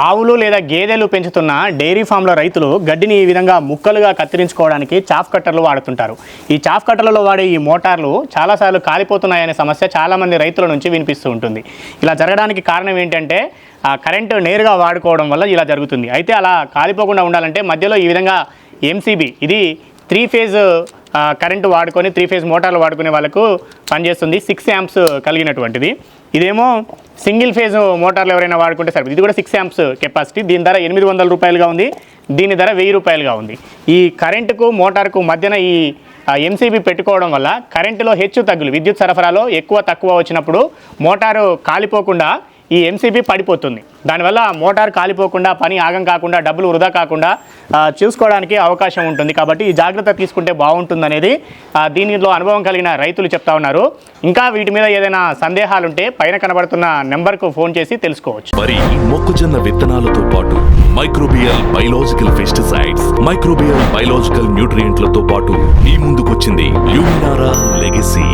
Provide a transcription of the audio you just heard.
ఆవులు లేదా గేదెలు పెంచుతున్న డైరీ ఫామ్ల రైతులు గడ్డిని ఈ విధంగా ముక్కలుగా కత్తిరించుకోవడానికి చాఫ్ కట్టర్లు వాడుతుంటారు. ఈ చాఫ్ కట్టర్లలో వాడే ఈ మోటార్లు చాలాసార్లు కాలిపోతున్నాయనే సమస్య చాలామంది రైతుల నుంచి వినిపిస్తూ ఉంటుంది. ఇలా జరగడానికి కారణం ఏంటంటే ఆ కరెంటు నేరుగా వాడుకోవడం వల్ల ఇలా జరుగుతుంది. అయితే అలా కాలిపోకుండా ఉండాలంటే మధ్యలో ఈ విధంగా ఎంసీబీ ఇది త్రీ ఫేజ్ కరెంటు వాడుకొని త్రీ ఫేజ్ మోటార్లు వాడుకునే వాళ్ళకు పనిచేస్తుంది. సిక్స్ యాంప్స్ కలిగినటువంటిది. ఇదేమో సింగిల్ ఫేజ్ మోటార్లు ఎవరైనా వాడుకుంటే సరిపోతుంది. ఇది కూడా సిక్స్ యాంప్స్ కెపాసిటీ దీని ధర ఎనిమిది వందల రూపాయలుగా ఉంది. దీని ధర వెయ్యి రూపాయలుగా ఉంది. ఈ కరెంటుకు మోటార్కు మధ్యన ఈ ఎంసీబీ పెట్టుకోవడం వల్ల కరెంటులో హెచ్చు తగ్గులు. విద్యుత్ సరఫరాలో ఎక్కువ తక్కువ వచ్చినప్పుడు మోటారు కాలిపోకుండా ఈ ఎంసీబీ పడిపోతుంది. దానివల్ల మోటార్ కాలిపోకుండా పని ఆగం కాకుండా డబ్బులు వృధా కాకుండా చూసుకోవడానికి అవకాశం ఉంటుంది. కాబట్టి ఈ జాగ్రత్త తీసుకుంటే బాగుంటుందనేది దీనిలో అనుభవం కలిగిన రైతులు చెప్తా ఉన్నారు. ఇంకా వీటి మీద ఏదైనా సందేహాలు ఉంటే పైన కనబడుతున్న నెంబర్కు ఫోన్ చేసి తెలుసుకోవచ్చు. మరి మొక్కజొన్న విత్తనాలతో పాటు microbial biological pesticides microbial biological న్యూట్రియంట్లతో పాటు మీ ముందుకొచ్చింది వచ్చింది లెగసీ.